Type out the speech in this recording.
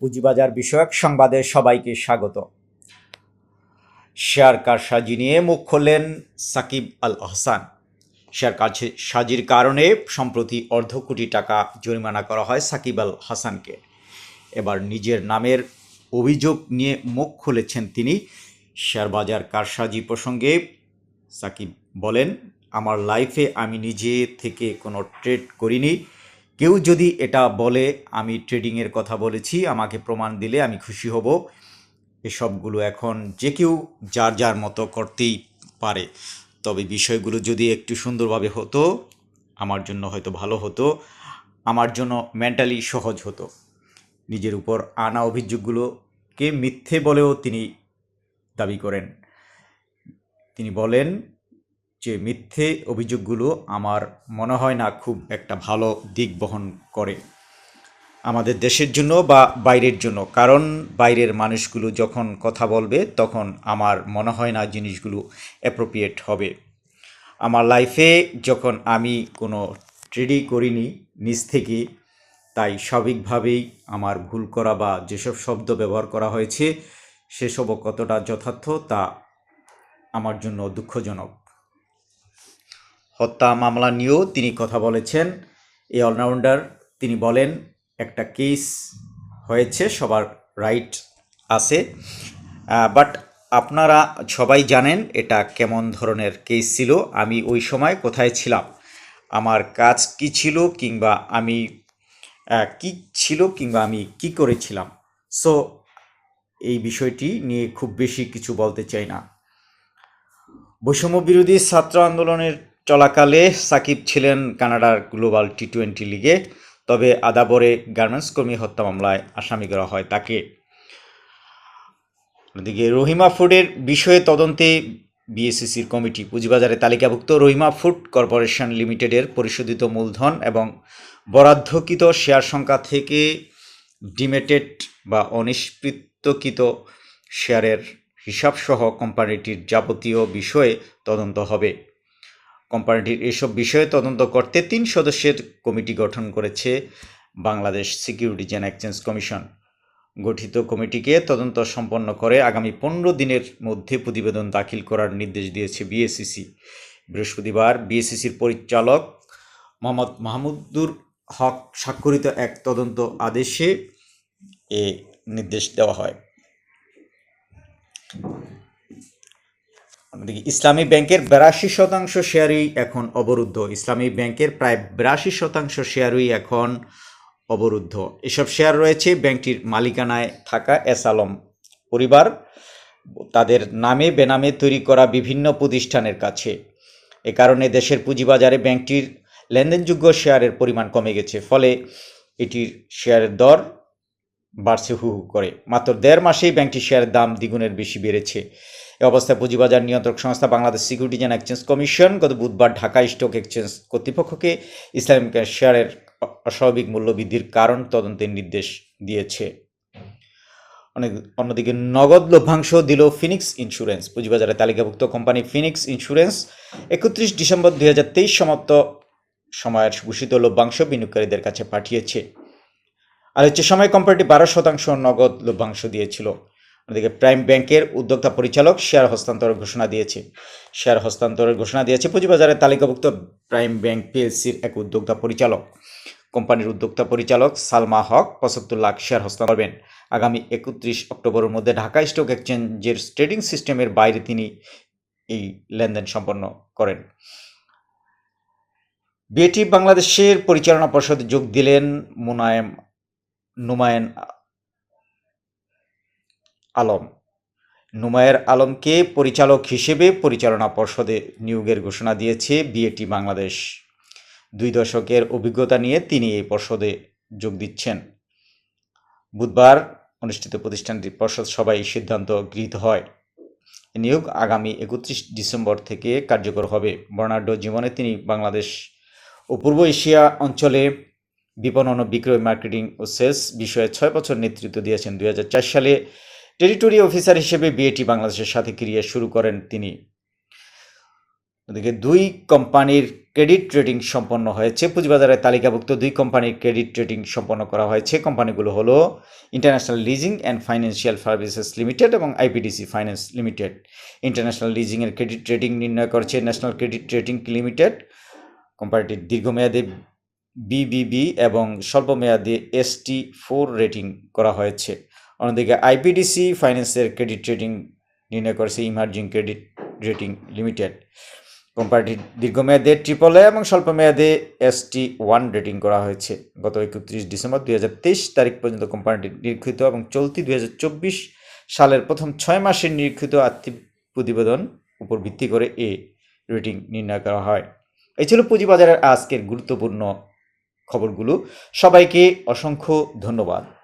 পুঁজিবাজার বিষয়ক সংবাদে সবাইকে স্বাগত। শেয়ার কারসাজি নিয়ে মুখ খুললেন সাকিব আল আহসান। শেয়ার কারসাজির কারণে সম্প্রতি অর্ধ কোটি টাকা জরিমানা করা হয় সাকিব আল হাসানকে। এবার নিজের নামের অভিযোগ নিয়ে মুখ খুলেছেন তিনি। শেয়ার বাজার কারসাজি প্রসঙ্গে সাকিব বলেন, আমার লাইফে আমি নিজে থেকে কোনো ট্রেড করিনি। কেউ যদি এটা বলে, আমি ট্রেডিংয়ের কথা বলেছি, আমাকে প্রমাণ দিলে আমি খুশি হব। এসবগুলো এখন যে কেউ যার যার মতো করতেই পারে। তবে বিষয়গুলো যদি একটু সুন্দরভাবে হতো, আমার জন্য হয়তো ভালো হতো, আমার জন্য মেন্টালি সহজ হতো। নিজের উপর আনা অভিযোগগুলোকে মিথ্যে বলেও তিনি দাবি করেন। তিনি বলেন যে মিথ্যে অভিযোগগুলো আমার মনে হয় না খুব একটা ভালো দিক বহন করে। আমাদের দেশের জন্য বা বাইরের জন্য। কারণ বাইরের মানুষগুলো যখন কথা বলবে, তখন আমার মনে হয় না জিনিসগুলো অ্যাপ্রোপ্রিয়েট হবে। আমার লাইফে যখন আমি কোনো ট্রেডি করিনি নিজ থেকে, তাই স্বাভাবিকভাবেই আমার ভুল করা বা যেসব শব্দ ব্যবহার করা হয়েছে, সেসবও কতটা যথার্থ তা আমার জন্য দুঃখজনক। হত্যা মামলা নিয়েও তিনি কথা বলেছেন। এই অলরাউন্ডার তিনি বলেন, একটা কেস হয়েছে, সবার রাইট আছে। বাট আপনারা সবাই জানেন এটা কেমন ধরনের কেস ছিল। আমি ওই সময় কোথায় ছিলাম? আমার কাজ কি ছিল কিংবা আমি কি ছিল কিংবা আমি কি করেছিলাম? সো এই বিষয়টি নিয়ে খুব বেশি কিছু বলতে চাই না। বৈষম্য বিরোধী ছাত্র আন্দোলনের চলাকালে সাকিব ছিলেন কানাডার গ্লোবাল টি টোয়েন্টি লিগে, তবে আদাবরে গার্মেন্টস কর্মী হত্যা মামলায় আসামি করা হয় তাকে। অন্যদিকে রহিমা ফুডের বিষয়ে তদন্তে বিএসসিসির কমিটি পুঁজিবাজারে তালিকাভুক্ত রহিমা ফুড কর্পোরেশন লিমিটেডের পরিশোধিত মূলধন এবং বরাদ্ধকৃত শেয়ার সংখ্যা থেকে ডিমেটেড বা অনিষ্পৃতকৃত শেয়ারের হিসাবসহ কোম্পানিটির যাবতীয় বিষয়ে তদন্ত হবে। কোম্পানিটির এসব বিষয়ে তদন্ত করতে তিন সদস্যের কমিটি গঠন করেছে Bangladesh securities and exchange commission. গঠিত কমিটিকে তদন্ত সম্পন্ন করে আগামী পনেরো দিনের মধ্যে প্রতিবেদন দাখিল করার নির্দেশ দিয়েছে বিএসসিসি বৃহস্পতিবার বিএসসিসির পরিচালক মোহাম্মদ মাহমুদুর হক স্বাক্ষরিত এক তদন্ত আদেশে এ নির্দেশ দেওয়া হয়। ইসলামী ব্যাংকের বিরাশি শতাংশ শেয়ারই এখন অবরুদ্ধ। ইসলামী ব্যাংকের প্রায় বিরাশি শতাংশ শেয়ারই এখন অবরুদ্ধ। এসব শেয়ার রয়েছে ব্যাংকটির মালিকানায় থাকা এস আলম পরিবার, তাদের নামে বেনামে তৈরি করা বিভিন্ন প্রতিষ্ঠানের কাছে। এ কারণে দেশের পুঁজিবাজারে ব্যাংকটির লেনদেনযোগ্য শেয়ারের পরিমাণ কমে গেছে, ফলে এটির শেয়ারের দর বাড়ছে হু হু করে। মাত্র দেড় মাসেই ব্যাংকটির শেয়ারের দাম দ্বিগুণের বেশি বেড়েছে। এ অবস্থায় পুঁজিবাজার নিয়ন্ত্রক সংস্থা Bangladesh securities and exchange commission গত বুধবার ঢাকা স্টক এক্সচেঞ্জ কর্তৃপক্ষকে ইসলামিক শেয়ারের অস্বাভাবিক মূল্য বৃদ্ধির কারণ তদন্তের নির্দেশ দিয়েছে। অনেক, অন্যদিকে নগদ লভ্যাংশ দিল ফিনিক্স ইন্স্যুরেন্স। পুঁজিবাজারে তালিকাভুক্ত কোম্পানি ফিনিক্স ইন্স্যুরেন্স একত্রিশ ডিসেম্বর দুই হাজার তেইশ সমাপ্ত সময়ের ঘোষিত লভ্যাংশ বিনিয়োগকারীদের কাছে পাঠিয়েছে। আর হচ্ছে সময় কোম্পানিটি বারো শতাংশ নগদ লভ্যাংশ দিয়েছিল। অন্যদিকে প্রাইম ব্যাংকের উদ্যোক্তা পরিচালক শেয়ার হস্তান্তরের ঘোষণা দিয়েছে। শেয়ার হস্তান্তরের ঘোষণা দিয়েছে পুঁজিবাজারের তালিকাভুক্ত প্রাইম ব্যাংক পিএলসির এক উদ্যোক্তা পরিচালক। কোম্পানির উদ্যোক্তা পরিচালক সালমা হক পঁচাত্তর লাখ শেয়ার হস্তান্তর করবেন। আগামী একত্রিশ অক্টোবরের মধ্যে ঢাকা স্টক এক্সচেঞ্জের ট্রেডিং সিস্টেমের বাইরে তিনি এই লেনদেন সম্পন্ন করেন। বিএটি বাংলাদেশের পরিচালনা পর্ষদে যোগ দিলেন মুনায়েম নুমায়ন আলম। নুমায়ের আলমকে পরিচালক হিসেবে পরিচালনা পর্ষদে নিয়োগের ঘোষণা দিয়েছে বিএটি বাংলাদেশ। দুই দশকের অভিজ্ঞতা নিয়ে তিনি এই পর্ষদে যোগ দিচ্ছেন। বুধবার অনুষ্ঠিত প্রতিষ্ঠানটির পর্ষদ সভায় সিদ্ধান্ত গৃহীত হয়। নিয়োগ আগামী একত্রিশ ডিসেম্বর থেকে কার্যকর হবে। বর্ণাঢ্য জীবনে তিনি বাংলাদেশ ও পূর্ব এশিয়া অঞ্চলে বিপণন ও বিক্রয় মার্কেটিং ও সেলস বিষয়ে ছয় বছর নেতৃত্ব দিয়েছেন দুই হাজার চার সালে। টেরিটরি অফিসার হিসেবে বিএটি বাংলাদেশের সাথে ক্রিয়া শুরু করেন তিনি। ওদিকে দুই কোম্পানির ক্রেডিট ট্রেডিং সম্পন্ন হয়েছে। পুঁজিবাজারে তালিকাভুক্ত দুই কোম্পানির ক্রেডিট রেটিং সম্পন্ন করা হয়েছে। কোম্পানিগুলো হলো International Leasing and Financial Services Limited এবং আইপিডিসি ফাইন্যান্স লিমিটেড। ইন্টারন্যাশনাল লিজিংয়ের ক্রেডিট ট্রেডিং নির্ণয় করেছে ন্যাশনাল ক্রেডিট ট্রেডিং লিমিটেড। কোম্পানিটির দীর্ঘমেয়াদী বিবিবি এবং স্বল্পমেয়াদী এসটি ফোর রেটিং করা হয়েছে। অন্যদিকে আইপিডিসি ফাইন্যান্সের ক্রেডিট রেটিং নির্ণয় করেছে ইমার্জিং ক্রেডিট রেটিং লিমিটেড কোম্পানিটির দীর্ঘমেয়াদে ট্রিপল এ এবং স্বল্পমেয়াদে এসটি ওয়ান রেটিং করা হয়েছে। গত একত্রিশ ডিসেম্বর দুই হাজার তেইশ তারিখ পর্যন্ত কোম্পানিটির নিরীক্ষিত এবং চলতি দুই হাজার চব্বিশ সালের প্রথম ছয় মাসের নিরীক্ষিত আর্থিক প্রতিবেদন উপর ভিত্তি করে এ রেটিং নির্ণয় করা হয়। এই ছিল পুঁজিবাজারের আজকের গুরুত্বপূর্ণ খবরগুলো। সবাইকে অসংখ্য ধন্যবাদ।